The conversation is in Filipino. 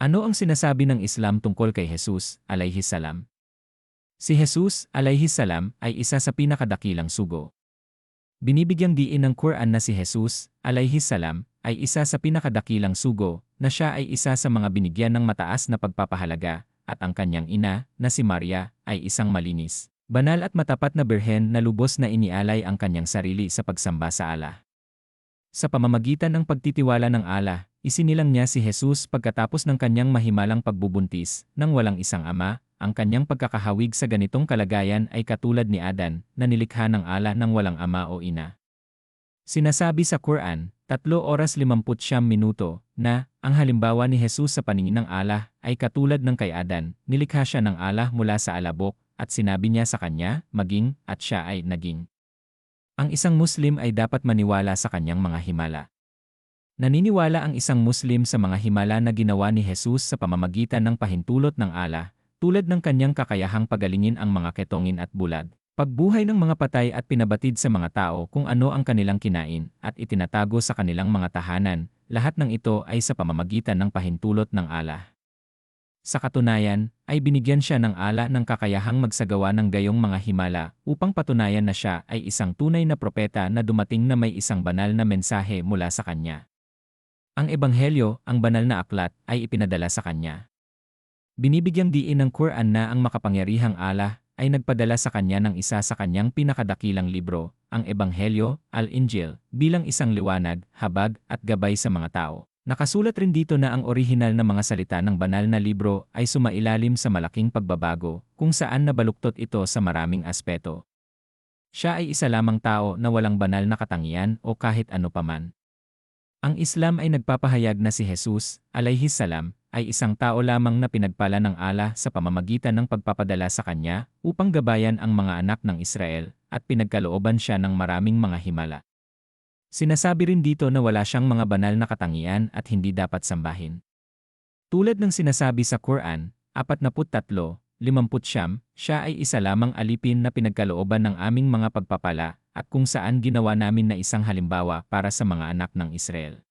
Ano ang sinasabi ng Islam tungkol kay Jesus, alayhi salam? Si Jesus, alayhi salam, ay isa sa pinakadakilang sugo. Binibigyang diin ng Quran na si Jesus, alayhi salam, ay isa sa pinakadakilang sugo, na siya ay isa sa mga binigyan ng mataas na pagpapahalaga, at ang kanyang ina, na si Maria, ay isang malinis, banal at matapat na birhen na lubos na inialay ang kanyang sarili sa pagsamba sa Allah. Sa pamamagitan ng pagtitiwala ng Allah, Isinilang niya si Jesus pagkatapos ng kanyang mahimalang pagbubuntis, nang walang isang ama, ang kanyang pagkakahawig sa ganitong kalagayan ay katulad ni Adan, na nilikha ng ala ng walang ama o ina. Sinasabi sa Quran, 3 oras 50 minuto, na, ang halimbawa ni Jesus sa paningin ng Allah ay katulad ng kay Adan, nilikha siya ng Allah mula sa alabok, at sinabi niya sa kanya, maging, at siya ay naging. Ang isang Muslim ay dapat maniwala sa kanyang mga himala. Naniniwala ang isang Muslim sa mga himala na ginawa ni Jesus sa pamamagitan ng pahintulot ng Allah, tulad ng kanyang kakayahang pagalingin ang mga ketongin at bulag, pagbuhay ng mga patay at pinabatid sa mga tao kung ano ang kanilang kinain at itinatago sa kanilang mga tahanan, lahat ng ito ay sa pamamagitan ng pahintulot ng Allah. Sa katunayan, ay binigyan siya ng ala ng kakayahang magsagawa ng gayong mga himala upang patunayan na siya ay isang tunay na propeta na dumating na may isang banal na mensahe mula sa kanya. Ang ebanghelyo, ang banal na aklat, ay ipinadala sa kanya. Binibigyang diin ng Quran na ang makapangyarihang Allah ay nagpadala sa kanya ng isa sa kanyang pinakadakilang libro, ang Ebanghelyo, Al-Injil, bilang isang liwanag, habag, at gabay sa mga tao. Nakasulat rin dito na ang orihinal na mga salita ng banal na libro ay sumailalim sa malaking pagbabago, kung saan nabaluktot ito sa maraming aspeto. Siya ay isa lamang tao na walang banal na katangian o kahit ano paman. Ang Islam ay nagpapahayag na si Jesus, alayhi salam, ay isang tao lamang na pinagpala ng Allah sa pamamagitan ng pagpapadala sa kanya upang gabayan ang mga anak ng Israel at pinagkalooban siya ng maraming mga himala. Sinasabi rin dito na wala siyang mga banal na katangian at hindi dapat sambahin. Tulad ng sinasabi sa Quran, 43, 50 siya ay isa lamang alipin na pinagkalooban ng aming mga pagpapala at kung saan ginawa namin na isang halimbawa para sa mga anak ng Israel.